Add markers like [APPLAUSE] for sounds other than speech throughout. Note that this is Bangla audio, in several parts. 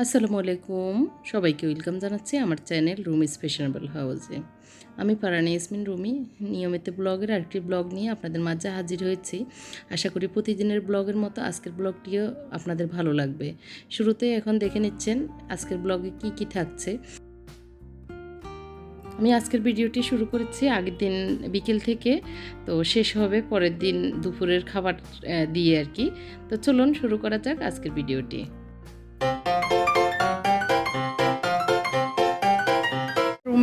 আসসালামু আলাইকুম। সবাইকে ওয়েলকাম জানাচ্ছি আমার চ্যানেল রুম স্পেশনেবল হাউসে। আমি পারানি ইসমিন রুমি। নিয়মিত ব্লগের আরেকটি ব্লগ নিয়ে আপনাদের মাঝে হাজির হয়েছি। আশা করি প্রতিদিনের ব্লগের মতো আজকের ব্লগটিও আপনাদের ভালো লাগবে। শুরুতে এখন দেখে নিচ্ছেন আজকের ব্লগে কি কি থাকছে। আমি আজকের ভিডিওটি শুরু করেছি আগের দিন বিকেল থেকে, তো শেষ হবে পরের দিন দুপুরের খাবার দিয়ে আর কি। তো চলুন শুরু করা যাক আজকের ভিডিওটি।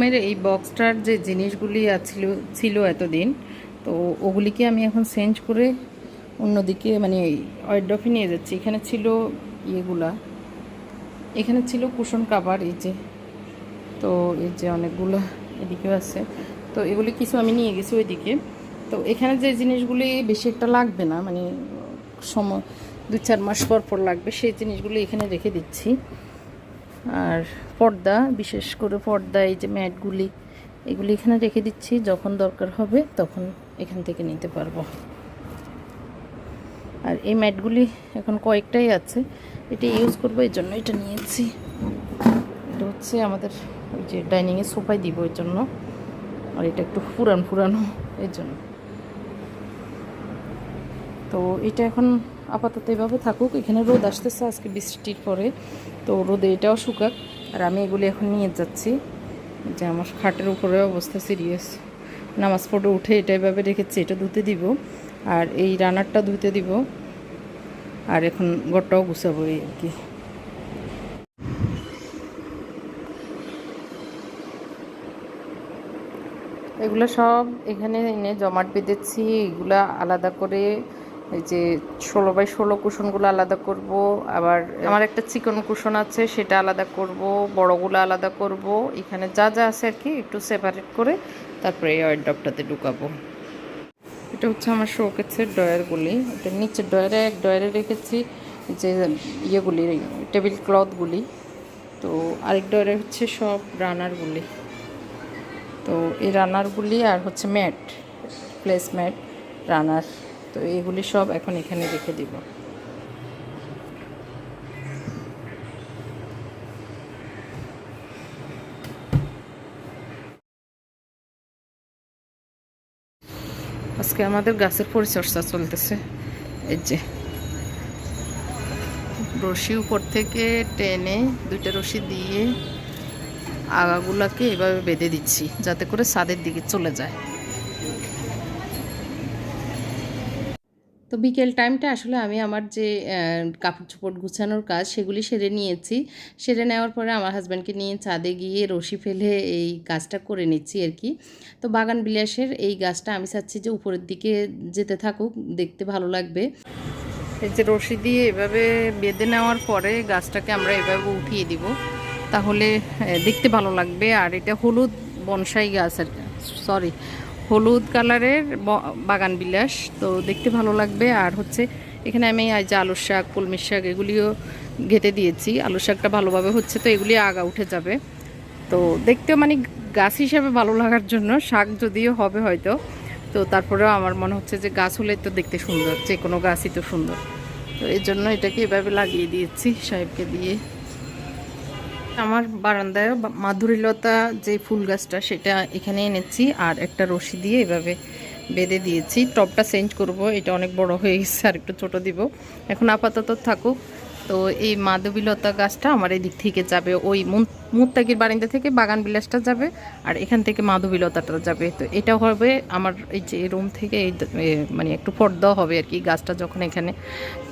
রুমের এই বক্সটার যে জিনিসগুলি আছিল, ছিল এতদিন, তো ওগুলিকে আমি এখন চেঞ্জ করে অন্যদিকে মানে ওয়ার্ডফে নিয়ে যাচ্ছি। এখানে ছিল ইয়েগুলা, এখানে ছিল কুশন কাভার এই যে, তো এই যে অনেকগুলো এদিকেও আছে। তো এগুলি কিছু আমি নিয়ে গেছি ওইদিকে। তো এখানে যে জিনিসগুলি বেশি একটা লাগবে না মানে সময় দু চার মাস পর পর লাগবে, সেই জিনিসগুলি এখানে রেখে দিচ্ছি। আর পর্দা, বিশেষ করে পর্দা, এই যে ম্যাটগুলি, এগুলি এখানে রেখে দিচ্ছি। যখন দরকার হবে তখন এখান থেকে নিতে পারব। আর এই ম্যাটগুলি এখন কয়েকটাই আছে। এটা ইউজ করব, এই জন্য এটা নিয়েছি। এটা হচ্ছে আমাদের ওই যে ডাইনিংয়ে সোফায় দিব এর জন্য। আর এটা একটু পুরান পুরানো এর জন্য। তো এটা এখন আপাতত এভাবে থাকুক। এখানে রোদ আসতেছে আজকে বৃষ্টির পরে। তো রোদে এটাও শুকাক। আর আমি এগুলি এখন নিয়ে যাচ্ছি। যে আমার খাটের উপরে অবস্থা সিরিয়াস। নামাজ পড়ে উঠে এটা এভাবে রেখেছি, এটা ধুতে দিব। আর এই রানারটা ধুতে দিব। আর এখন ঘরটাও গুছাবো এই আর কি। এগুলো সব এখানে এনে জমাট বেঁধেছি। এগুলা আলাদা করে এই যে ষোলো বাই ষোলো কুশনগুলো আলাদা করব, আবার আমার একটা চিকন কুশন আছে, সেটা আলাদা করব, বড়গুলো আলাদা করব, এখানে যা যা আছে আর কি, একটু সেপারেট করে তারপরে এই ওয়ার্ডপটাতে ঢুকাবো। এটা হচ্ছে আমার শোকেসের ডয়ারগুলি এটা নিচের ডয়ারে এক ডয়ারে রেখেছি যে ইয়েগুলি টেবিল ক্লথগুলি তো আরেক ডয়ারে হচ্ছে সব রানারগুলি তো এই রানারগুলি আর হচ্ছে ম্যাট প্লেস ম্যাট রানার তো এগুলি সব এখন এখানে রেখে দিব। আজকে আমাদের গাছের পরিচর্যা চলতেছে। এই যে। রশি উপর থেকে টেনে দুইটা রশি দিয়ে আগাগুলাকে এভাবে বেঁধে দিচ্ছি, যাতে করে ছাদের দিকে চলে যায়। তো বিকেল টাইমটা আসলে আমি আমার যে কাপড় চোপড় গুছানোর কাজ সেগুলি সেরে নিয়েছি। সেরে নেওয়ার পরে আমার হাজব্যান্ডকে নিয়ে ছাদে গিয়ে রশি ফেলে এই কাজটা করে নিচ্ছি আর কি তো বাগান বিলাসের এই গাছটা আমি চাচ্ছি যে উপরের দিকে যেতে থাকুক, দেখতে ভালো লাগবে। এই যে রশি দিয়ে এভাবে বেঁধে নেওয়ার পরে গাছটাকে আমরা এভাবে উঠিয়ে দিব, তাহলে দেখতে ভালো লাগবে। আর এটা হলুদ বনসাই গাছ আর সরি হলুদ কালারের বাগান বিলাস, তো দেখতে ভালো লাগবে। আর হচ্ছে এখানে আমি যে আলুর শাক, কলমির শাক, এগুলিও ঘেটে দিয়েছি। আলুর শাকটা ভালোভাবে হচ্ছে তো এগুলি আগা উঠে যাবে। তো দেখতেও মানে গাছ হিসাবে ভালো লাগার জন্য, শাক যদিও হবে হয়তো, তো তারপরেও আমার মনে হচ্ছে যে গাছ হলে তো দেখতে সুন্দর, যে কোনো গাছই তো সুন্দর। তো এই জন্য এটাকে এভাবে লাগিয়ে দিয়েছি সাহেবকে দিয়ে। আমার বারান্দায় মাধুরীলতা যে ফুল গাছটা, সেটা এখানে এনেছি আর একটা রশি দিয়ে এভাবে বেঁধে দিয়েছি। টবটা চেঞ্জ করব, এটা অনেক বড় হয়ে গেছে, আর একটু ছোটো দিব। এখন আপাতত থাকুক। তো এই মাধবীলতা গাছটা আমার এই দিক থেকে যাবে, ওই মুত্তাকির বারিন্দা থেকে বাগান বিলাসটা যাবে, আর এখান থেকে মাধবীলতাটা যাবে। তো এটা হবে আমার এই যে রুম থেকে এই মানে একটু পর্দা হবে আর কি, গাছটা যখন এখানে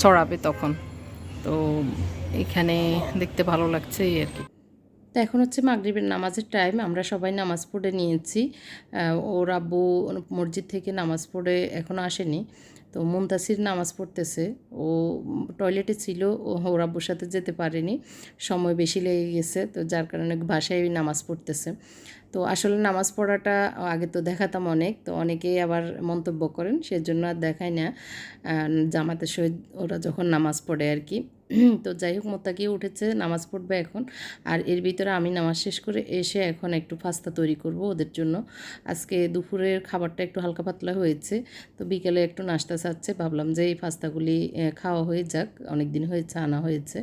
ছড়াবে তখন। তো এখানে দেখতে ভালো লাগছে এই আর কি। তো এখন হচ্ছে মাগরিবের নামাজের টাইম আমরা সবাই নামাজ পড়ে নিয়েছি। ওর আব্বু মসজিদ থেকে নামাজ পড়ে এখনও আসেনি। তো মুমতাসির নামাজ পড়তেছে। ও টয়লেটে ছিল, ও ওর আব্বুর সাথে যেতে পারেনি। সময় বেশি লেগে গেছে, তো যার কারণে বাসায় নামাজ পড়তেছে। তো আসলে নামাজ পড়াটা আগে তো দেখাতাম অনেক, তো অনেকেই আবার মন্তব্য করেন, সেজন্য আর দেখায় না। জামাতের সহিত ওরা যখন নামাজ পড়ে আর কি। [CLEARS THROAT] তো যাই হোক, মোত্তাকিয়ে উঠেছে, নামাজ পড়বে এখন। আর এর ভিতরে আমি নামাজ শেষ করে এসে এখন একটু ফাস্তা তৈরি করব ওদের জন্য। আজকে দুপুরের খাবারটা একটু হালকা পাতলা হয়েছে, তো বিকেলে একটু নাস্তা চাচ্ছে। ভাবলাম যে এই ফাস্তাগুলি খাওয়া হয়ে যাক অনেক দিন হয়েছে, আনা হয়েছে।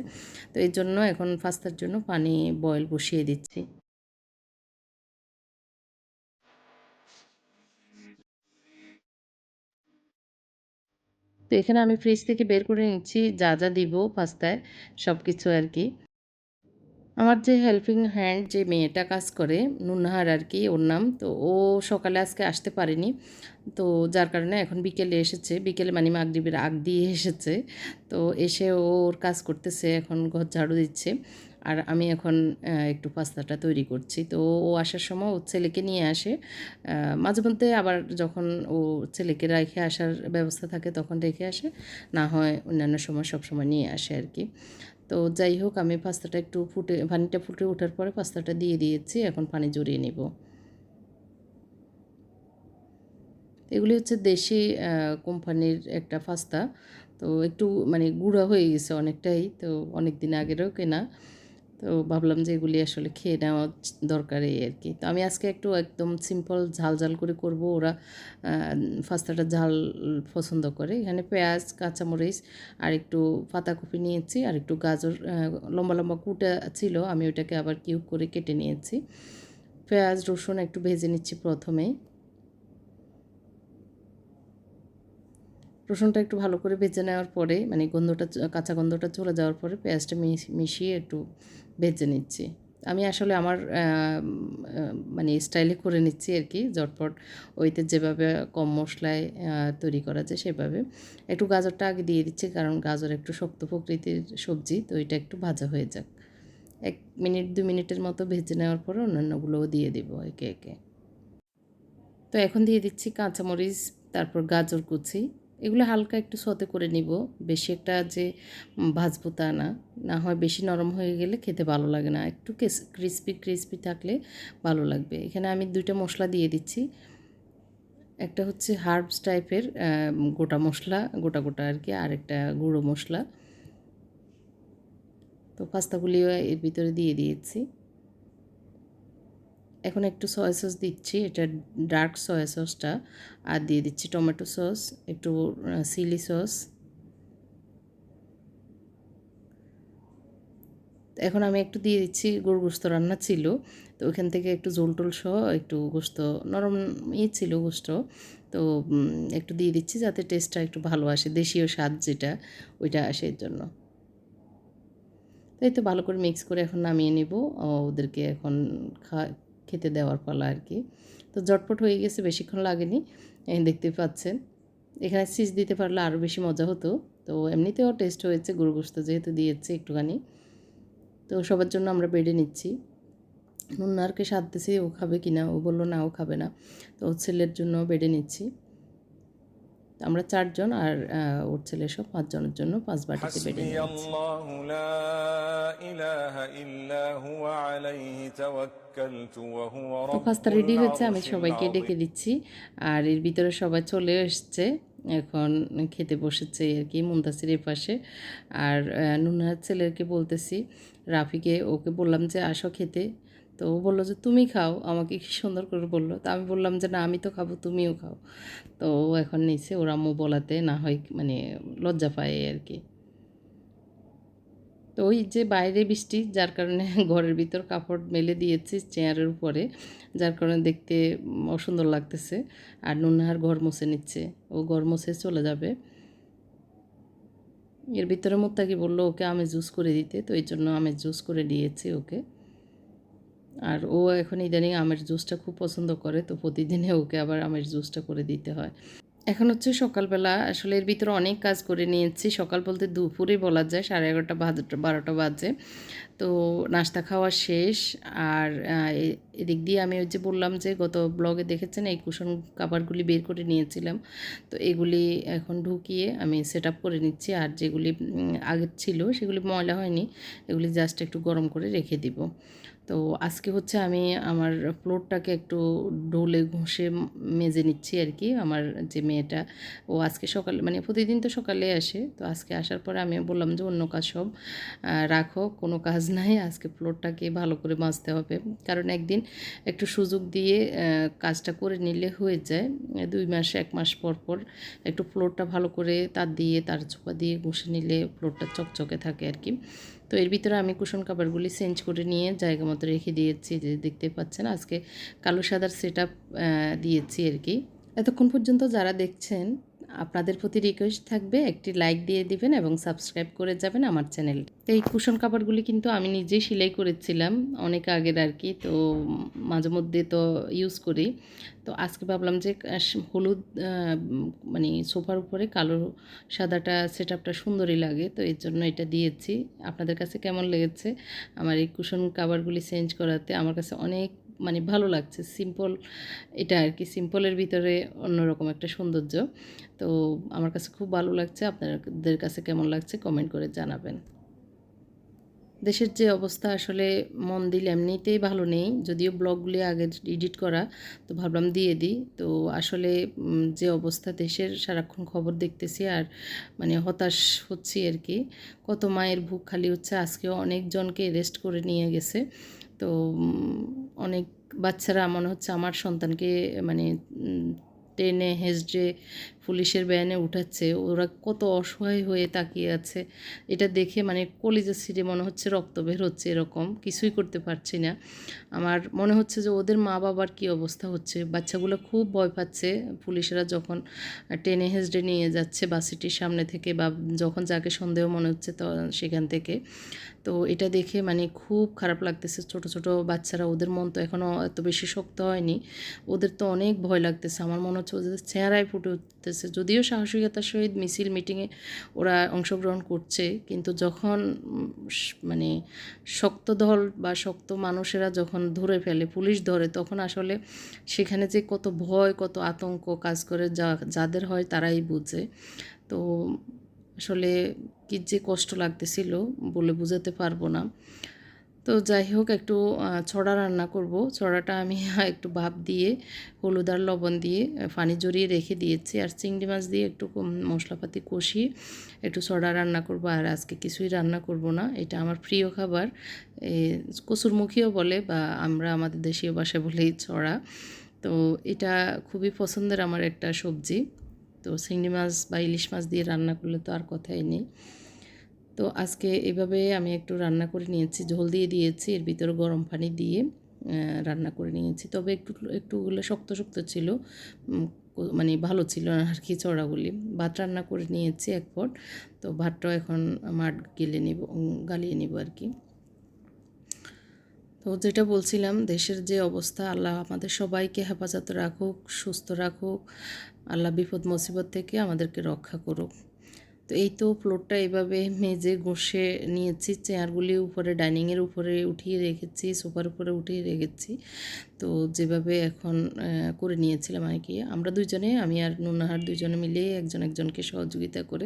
তো এর জন্য এখন ফাস্তার জন্য পানি বয়েল বসিয়ে দিচ্ছি। এখানে আমি ফ্রিজ থেকে বের করে নিচ্ছি, যা যা দিব পাস্তায় সব কিছু আর কি আমার যে হেল্পিং হ্যান্ড যে মেয়েটা কাজ করে, নুনহার আর কি ওর নাম, তো ও সকালে আজকে আসতে পারেনি। তো যার কারণে এখন বিকেলে এসেছে, বিকেলে মানে মাগরিবের আগ দিয়ে এসেছে। তো এসে ওর কাজ করতেছে, এখন ঘর ঝাড়ু দিচ্ছে। আর আমি এখন একটু পাস্তাটা তৈরি করছি। তো ও আসার সময় ও ছেলেকে নিয়ে আসে। মাঝে মধ্যে আবার যখন ও ছেলেকে রেখে আসার ব্যবস্থা থাকে তখন রেখে আসে। না হয় অন্যান্য সময় সব সময় নিয়ে আসে আর কি। তো যাই হোক, আমি পাস্তাটা একটু ফুটে, পানিটা ফুটে ওঠার পরে পাস্তাটা দিয়ে দিয়েছি। এখন পানি জড়িয়ে নিব। এগুলি হচ্ছে দেশি কোম্পানির একটা পাস্তা। তো একটু মানে গুঁড়া হয়ে গেছে অনেকটাই। তো অনেক দিন আগেরও কেনা। তো ভাবলাম যে এগুলি আসলে খেয়ে নেওয়া দরকার এই আর কি তো আমি আজকে একটু একদম সিম্পল ঝাল ঝাল করে করব। ওরা ফাস্তাটা ঝাল পছন্দ করে। এখানে পেঁয়াজ, কাঁচামরিচ আর একটু পাতাকপি নিয়েছি আর একটু গাজর লম্বা লম্বা কুটা ছিল। আমি ওটাকে আবার কিউব করে কেটে নিয়েছি। পেঁয়াজ, রসুন একটু ভেজে নিচ্ছি প্রথমেই। রসুনটা একটু ভালো করে ভেজে নেওয়ার পরে মানে গন্ধটা কাঁচা গন্ধটা চলে যাওয়ার পরে পেঁয়াজটা মিশ- মিশিয়ে একটু ভেজে নিচ্ছি। আমি আসলে আমার মানে স্টাইলে করে নিচ্ছি আর কি, ঝটপট ওইতে যেভাবে কম মশলায় তৈরি করা যায় সেভাবে। একটু গাজরটা আগে দিয়ে দিচ্ছি, কারণ গাজর একটু শক্ত প্রকৃতির সবজি, তো এটা একটু ভাজা হয়ে যাক। এক মিনিট দু মিনিটের মতো ভেজে নেওয়ার পরে অন্যান্যগুলোও দিয়ে দেবো একে একে। তো এখন দিয়ে দিচ্ছি কাঁচামরিচ, তারপর গাজর কুচি। এগুলো হালকা একটু সতে করে নিব। বেশি একটা যে ভাজবো তা না। না হয় বেশি নরম হয়ে গেলে খেতে ভালো লাগে না। একটু ক্রিসপি ক্রিসপি থাকলে ভালো লাগবে। এখানে আমি দুইটা মশলা দিয়ে দিচ্ছি। একটা হচ্ছে হার্বস টাইপের গোটা মশলা, গোটা গোটা আর কি, আর একটা গুঁড়ো মশলা। তো পাস্তাগুলিও এর ভিতরে দিয়ে দিয়েছি। এখন একটু সয়া সস দিচ্ছি, এটা ডার্ক সয়া সসটা আর দিয়ে দিচ্ছি টমেটো সস একটু চিলি সস এখন আমি একটু দিয়ে দিচ্ছি গরু গোস্ত রান্না ছিল, তো ওখান থেকে একটু জোল টোল সহ একটু গোস্ত, নরম ই ছিল গোস্ত, তো একটু দিয়ে দিচ্ছি যাতে টেস্টটা একটু ভালো আসে, দেশীয় স্বাদ যেটা, ওইটা আসে এর জন্য। তো এই তো ভালো করে মিক্স করে এখন নামিয়ে নিব ওদেরকে এখন খা খেতে দেওয়ার পালা আর কি তো ঝটপট হয়ে গেছে, বেশিক্ষণ লাগেনি। দেখতে পাচ্ছেন, এখানে সিজ দিতে পারলে আরও বেশি মজা হতো। তো এমনিতেও টেস্ট হয়েছে গরু গোস্ত যেহেতু দিয়েছে একটুখানি। তো সবার জন্য আমরা বেড়ে নিচ্ছি। নুনারকে সাধতেছি ও খাবে কি না ও বলল, না, ও খাবে না। তো ছেলের জন্য বেড়ে নিচ্ছি। আমরা চারজন আর ওর ছেলে সব পাঁচজনের জন্য পাঁচ বাটিতে বেড়ে তো পাস্তা রেডি হয়েছে আমি সবাইকে ডেকে দিচ্ছি। আর এর ভিতরে সবাই চলে এসছে এখন খেতে বসেছে আর কি মুমতাসির পাশে। আর নুনহার ছেলেকে বলতেছি রাফিকে ওকে বললাম যে আসো খেতে। তো ও বলল যে, তুমি খাও। আমাকে কি সুন্দর করে বলল। তো আমি বললাম যে, না, আমি তো খাব, তুমিও খাও। তো ও এখন নিচে ওর আম্মু বলাতে না হয় মানে লজ্জা পায় আর কি। তো ওই যে বাইরে বৃষ্টি, যার কারণে [LAUGHS] ঘরের ভিতর কাপড় মেলে দিয়েছি চেয়ারের উপরে, যার কারণে দেখতে অসুন্দর লাগতেছে। আর নুনহার ঘর মুছে নিচ্ছে। ও ঘর মুছে চলে যাবে। এর ভিতরে মুত্তাকি বলল, ওকে আমের জুস করে দিতে। তো এই জন্য আমের জুস করে দিয়েছি ওকে। আর ও এখন ইদানিং আমের জুসটা খুব পছন্দ করে, তো প্রতিদিনে ওকে আবার আমের জুসটা করে দিতে হয়। এখন হচ্ছে সকালবেলা, আসলে এর ভিতরে অনেক কাজ করে নিয়েছি। সকাল বলতে দুপুরে বলা যায়, সাড়ে এগারোটা বারোটা বারোটা বাজে। তো নাস্তা খাওয়া শেষ, আর এদিক দিয়ে আমি ওই যে বললাম যে গত ব্লগে দেখেছেন, এই কুশন কাভারগুলি বের করে নিয়েছিলাম। তো এগুলি এখন ঢুকিয়ে আমি সেট করে নিচ্ছি, আর যেগুলি আগের ছিল সেগুলি ময়লা হয়নি, এগুলি জাস্ট একটু গরম করে রেখে দিব। তো আজকে হচ্ছে আমি আমার ফ্লোরটাকে একটু ডোলে ঘষে মেজে নিচ্ছি আর কি, আমার যে মেয়েটা। ও আজকে সকালে মানে প্রতিদিন তো সকালে আসে, তো আজকে আসার পরে আমি বললাম যে অন্য কাজ সব রাখো, কোনো কাজ [LAUGHS] নাই, আজকে ফ্লোরটাকে ভালো করে মাজতে হবে। কারণ একদিন একটু সুযোগ দিয়ে কাজটা করে নিলে হয়ে যায়, দুই মাস, এক মাস পর পর একটু ফ্লোরটা ভালো করে তার দিয়ে, তার চোপা দিয়ে ঘষে নিলে ফ্লোরটা চকচকে থাকে আর কি। তো এর ভিতরে আমি কুশন কাপড়গুলি চেঞ্জ করে নিয়ে জায়গা মতো রেখে দিয়েছি, যে দেখতে পাচ্ছেন। আজকে কালো সাদার সেট দিয়েছি আর কি। এতক্ষণ পর্যন্ত যারা দেখছেন আপনাদের প্রতি রিকোয়েস্ট থাকবে, একটি লাইক দিয়ে দিবেন এবং সাবস্ক্রাইব করে যাবেন আমার চ্যানেল তো এই কুশন কাপড়গুলি কিন্তু আমি নিজেই সেলাই করেছিলাম অনেক আগের আর কি, তো মাঝে মধ্যে তো ইউজ করি। তো আজকে ভাবলাম যে হলুদ মানে সোফার উপরে কালো সাদাটা সেট আপটা সুন্দরই লাগে, তো এর জন্য এটা দিয়েছি। আপনাদের কাছে কেমন লেগেছে? আমার এই কুশন কাভারগুলি চেঞ্জ করাতে আমার কাছে অনেক মানে ভালো লাগছে। সিম্পল এটা আর কি সিম্পলের ভিতরে অন্যরকম একটা সৌন্দর্য। তো আমার কাছে খুব ভালো লাগছে। আপনাদের কাছে কেমন লাগছে কমেন্ট করে জানাবেন। দেশের যে অবস্থা, আসলে মন দিলে এমনিতেই ভালো নেই। যদিও ব্লগগুলি আগে এডিট করা, তো ভাবলাম দিয়ে দিই। তো আসলে যে অবস্থা, দেশের সারাক্ষণ খবর দেখতেছি আর মানে হতাশ হচ্ছি আর কি কত মায়ের বুক খালি হচ্ছে, আজকেও অনেকজনকে রেস্ট করে নিয়ে গেছে। তো অনেক বাচ্চারা মনে হচ্ছে আমার সন্তানকে মানে টেনে হেসড়ে পুলিশের ব্যানে উঠাচ্ছে। ওরা কত অসহায় হয়ে তাকিয়ে আছে। এটা দেখে মানে কলিজা সিটে মনে হচ্ছে রক্ত বের হচ্ছে এরকম। কিছুই করতে পারছি না। আমার মনে হচ্ছে যে ওদের মা বাবার কী অবস্থা হচ্ছে। বাচ্চাগুলো খুব ভয় পাচ্ছে। পুলিশেরা যখন টেনে হেসড়ে নিয়ে যাচ্ছে বাসিটির সামনে থেকে বা যখন যাকে সন্দেহ মনে হচ্ছে তো, সেখান থেকে। তো এটা দেখে মানে খুব খারাপ লাগতেছে ছোট ছোট বাচ্চারা, ওদের মন তো এখনও এত বেশি শক্ত হয়নি। ওদের তো অনেক ভয় লাগতেছে। আমার মনে হচ্ছে ওদের চেহারায় ফুটে উঠতেছে। যদিও সাহসিকতার সহিত মিছিল মিটিংয়ে ওরা অংশগ্রহণ করছে, কিন্তু যখন মানে শক্ত দল বা শক্ত মানুষেরা যখন ধরে ফেলে, পুলিশ ধরে, তখন আসলে সেখানে যে কত ভয়, কত আতঙ্ক কাজ করে যা, যাদের হয় তারাই বুঝে। তো আসলে কি যে কষ্ট লাগতেছিল বলে বোঝাতে পারব না। তো যাই হোক একটু ছড়া রান্না করব। ছড়াটা আমি [LAUGHS] একটু ভাপ দিয়ে হলুদ আর লবণ দিয়ে পানি জড়িয়ে রেখে দিয়েছি। আর চিংড়ি মাছ দিয়ে একটু মশলাপাতি কষিয়ে একটু ছড়া রান্না করব। আর আজকে কিছুই রান্না করব না। এটা আমার প্রিয় খাবার। এ, কসুরমুখীও বলে বা আমরা আমাদের দেশীয় ভাষায় বলেই ছড়া। তো এটা খুবই পছন্দের আমার একটা সবজি। তো চিংড়ি মাছ বা ইলিশ মাছ দিয়ে রান্না করলে তো আর কথাই নেই। তো আজকে এভাবে আমি একটু রান্না করে নিয়েছি, ঝোল দিয়ে দিয়েছি, এর ভিতরে গরম পানি দিয়ে রান্না করে নিয়েছি। তবে একটু, একটুগুলো শক্ত শক্ত ছিল মানে ভালো ছিল না আর কি চড়াগুলি। ভাত রান্না করে নিয়েছি এক তো ভাতটাও এখন মাঠ গেলে নিব গালিয়ে নিব আর কি। তো যেটা বলছিলাম, দেশের যে অবস্থা, আল্লাহ আমাদের সবাইকে হেফাজত রাখুক, সুস্থ রাখুক, আল্লাহ বিপদ মুসিবত থেকে আমাদেরকে রক্ষা করুক। তো এই তো ফ্লোরটা এভাবে মেজে ঘষে নিয়েছি, চেয়ারগুলি উপরে, ডাইনিংয়ের উপরে উঠিয়ে রেখেছি, সোফার উপরে উঠিয়ে রেখেছি। তো যেভাবে এখন করে নিয়েছিলাম আর কি। আমরা দুইজনে, আমি আর নুনাহার দুজনে মিলে একজন একজনকে সহযোগিতা করে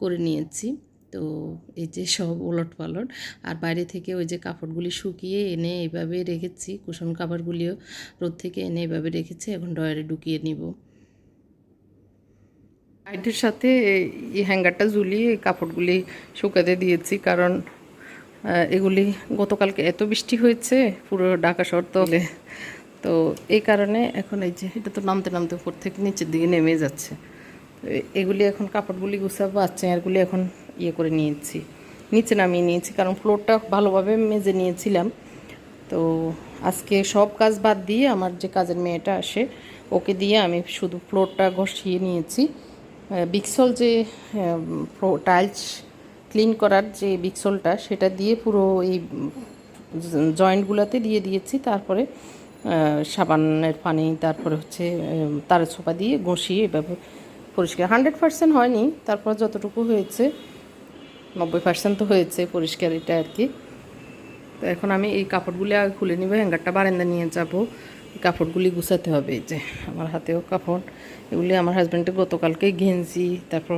করে নিয়েছি। তো এই যে সব ওলট পালট আর বাইরে থেকে ওই যে কাপড়গুলি শুকিয়ে এনে এভাবে রেখেছি, কুশন কাপড়গুলিও রোদ থেকে এনে এভাবে রেখেছি, এখন ডয়ারে ঢুকিয়ে নিব। লাইটের সাথে এই হ্যাঙ্গারটা ঝুলিয়ে কাপড়গুলি শুকাতে দিয়েছি, কারণ এগুলি গতকালকে এত বৃষ্টি হয়েছে পুরো ঢাকা শহর তলে। তো এই কারণে এখন এই যে, এটা তো নামতে নামতে উপর থেকে নিচের দিকে নেমে যাচ্ছে। এগুলি এখন কাপড়গুলি গুছাবো আর চেয়ারগুলি এখন ইয়ে করে নিয়েছি। নিচে নামিয়ে নিয়েছি, কারণ ফ্লোরটা ভালোভাবে মেজে নিয়েছিলাম। তো আজকে সব কাজ বাদ দিয়ে আমার যে কাজের মেয়েটা আসে, ওকে দিয়ে আমি শুধু ফ্লোরটা ঘষিয়ে নিয়েছি। বিক্সল যে টাইলস ক্লিন করার যে বিক্সলটা সেটা দিয়ে পুরো এই জয়েন্টগুলোতে দিয়ে দিয়েছি। তারপরে সাবানের পানি, তারপরে হচ্ছে তারের ছোপা দিয়ে ঘষিয়ে এভাবে পরিষ্কার। হান্ড্রেড পার্সেন্ট হয়নি, তারপর যতটুকু হয়েছে নব্বই পার্সেন্ট তো হয়েছে পরিষ্কার এটা আর কি। তো এখন আমি এই কাপড়গুলি আগে খুলে নিব, হ্যাঙ্গারটা বারান্দা নিয়ে যাব। কাপড়গুলি গুছাতে হবে যে আমার হাতেও কাপড়। এগুলি আমার হাজব্যান্ডের গতকালকে গেঞ্জি তারপর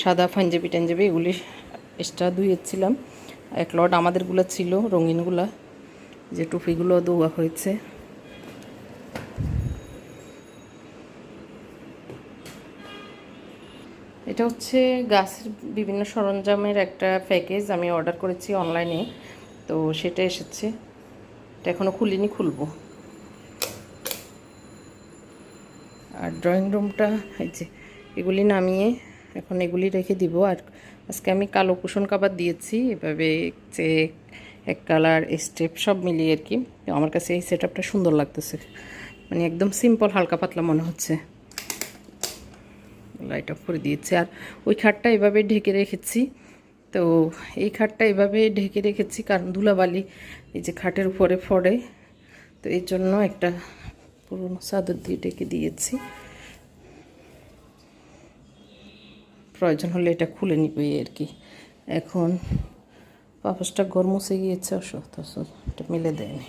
সাদা পাঞ্জাবি টাঞ্জাবি এগুলি এক্সট্রা ধুয়েছিলাম। এক লট আমাদেরগুলো ছিল, রঙিনগুলা। যে টুপিগুলো দেওয়া হয়েছে। এটা হচ্ছে গাছের বিভিন্ন সরঞ্জামের একটা প্যাকেজ আমি অর্ডার করেছি অনলাইনে। তো সেটা এসেছে। এটা এখনও খুলিনি, খুলবো। আর ড্রয়িং রুমটা, এই যে, এগুলি নামিয়ে এখন এগুলি রেখে দিব। আর আজকে আমি কালো কুশন কাবার দিয়েছি। এভাবে যে এক কালার স্টেপ সব মিলিয়ে আর কি। আমার কাছে এই সেট সুন্দর লাগতেছে। মানে একদম সিম্পল, হালকা পাতলা মনে হচ্ছে। লাইট অফ করে দিয়েছি। আর ওই খাটটা এভাবে ঢেকে রেখেছি। তো এই খাটটা এভাবে ঢেকে রেখেছি কারণ ধুলাবালি এই যে খাটের উপরে পড়ে। তো এই জন্য একটা পুরনো চাদর দিয়ে ঢেকে দিয়েছি। প্রয়োজন হলে এটা খুলে নিবে আর কি। এখন পাপসটা গরম মুছে গিয়েছে অসুস্থ, এটা মিলে দেয়নি।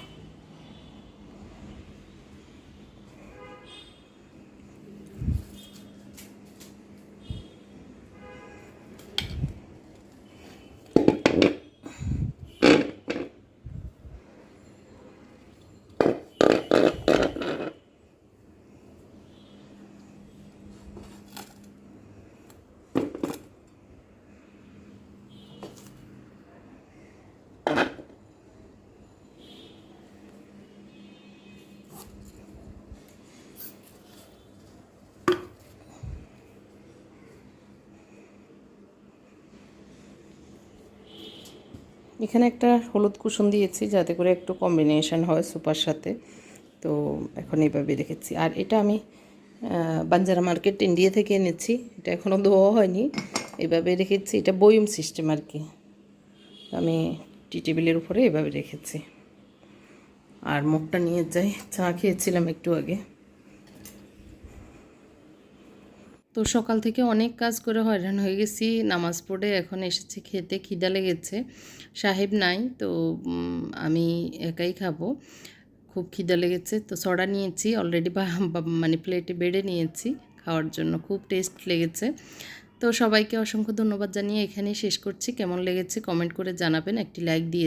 এখানে একটা হলুদ কুসুম দিয়েছি যাতে করে একটু কম্বিনেশন হয় সুপার সাথে। তো এখন এইভাবে রেখেছি। আর এটা আমি বাঞ্জারা মার্কেট ইন্ডিয়া থেকে এনেছি। এটা এখনও ধোয়া হয়নি। এভাবে রেখেছি। এটা বয়ম সিস্টেম আর কি। আমি টি টেবিলের উপরে এভাবে রেখেছি। আর মুখটা নিয়ে যাই। চা খেয়েছিলাম একটু আগে। তো সকাল থেকে অনেক কাজ করে হয়রান হয়ে গেছি। নামাজ পড়ে এখন এসেছি খেতে, খিদা লেগেছে। সাহেব নাই, তো আমি একাই খাব। খুব খিদা লেগেছে, তো সড়া নিয়েছি অলরেডি মানে প্লেটে বেড়ে নিয়েছি। খাওয়ার জন্য খুব টেস্ট লেগেছে। তো সবাইকে অসংখ্য ধন্যবাদ জানিয়ে এখানেই শেষ করছি। কেমন লেগেছে কমেন্ট করে জানাবেন। একটি লাইক দিয়ে